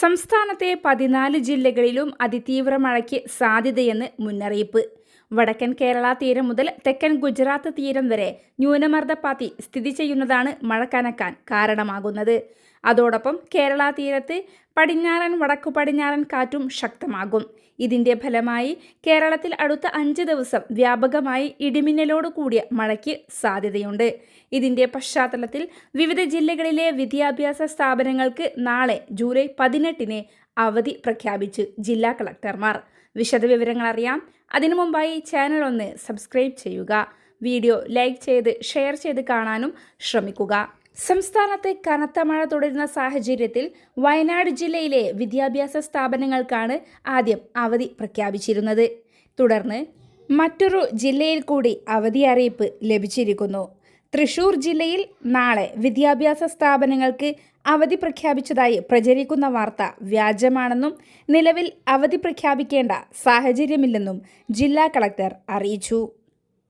സംസ്ഥാനത്തെ പതിനാല് ജില്ലകളിലും അതിതീവ്ര മഴയ്ക്ക് സാധ്യതയെന്ന് മുന്നറിയിപ്പ്. വടക്കൻ കേരള തീരം മുതൽ തെക്കൻ ഗുജറാത്ത് തീരം വരെ ന്യൂനമർദ്ദപ്പാത്തി സ്ഥിതി ചെയ്യുന്നതാണ് മഴ കനക്കാൻ കാരണമാകുന്നത്. അതോടൊപ്പം കേരള തീരത്ത് പടിഞ്ഞാറൻ വടക്കു പടിഞ്ഞാറൻ കാറ്റും ശക്തമാകും. ഇതിന്റെ ഫലമായി കേരളത്തിൽ അടുത്ത അഞ്ച് ദിവസം വ്യാപകമായി ഇടിമിന്നലോട് കൂടിയ മഴയ്ക്ക് സാധ്യതയുണ്ട്. ഇതിന്റെ പശ്ചാത്തലത്തിൽ വിവിധ ജില്ലകളിലെ വിദ്യാഭ്യാസ സ്ഥാപനങ്ങൾക്ക് നാളെ ജൂലൈ പതിനെട്ടിന് അവധി പ്രഖ്യാപിച്ചു ജില്ലാ കളക്ടർമാർ. വിശദവിവരങ്ങൾ അറിയാം. അതിനു മുമ്പായി ചാനൽ ഒന്ന് സബ്സ്ക്രൈബ് ചെയ്യുക. വീഡിയോ ലൈക്ക് ചെയ്ത് ഷെയർ ചെയ്ത് കാണാനും ശ്രമിക്കുക. സംസ്ഥാനത്തെ കനത്ത മഴ തുടരുന്ന സാഹചര്യത്തിൽ വയനാട് ജില്ലയിലെ വിദ്യാഭ്യാസ സ്ഥാപനങ്ങൾക്കാണ് ആദ്യം അവധി പ്രഖ്യാപിച്ചിരുന്നത്. തുടർന്ന് മറ്റൊരു ജില്ലയിൽ കൂടി അവധി അറിയിപ്പ് ലഭിച്ചിരിക്കുന്നു. തൃശൂർ ജില്ലയിൽ നാളെ വിദ്യാഭ്യാസ സ്ഥാപനങ്ങൾക്ക് അവധി പ്രഖ്യാപിച്ചതായി പ്രചരിക്കുന്ന വാർത്ത വ്യാജമാണെന്നും നിലവിൽ അവധി പ്രഖ്യാപിക്കേണ്ട സാഹചര്യമില്ലെന്നും ജില്ലാ കളക്ടർ അറിയിച്ചു.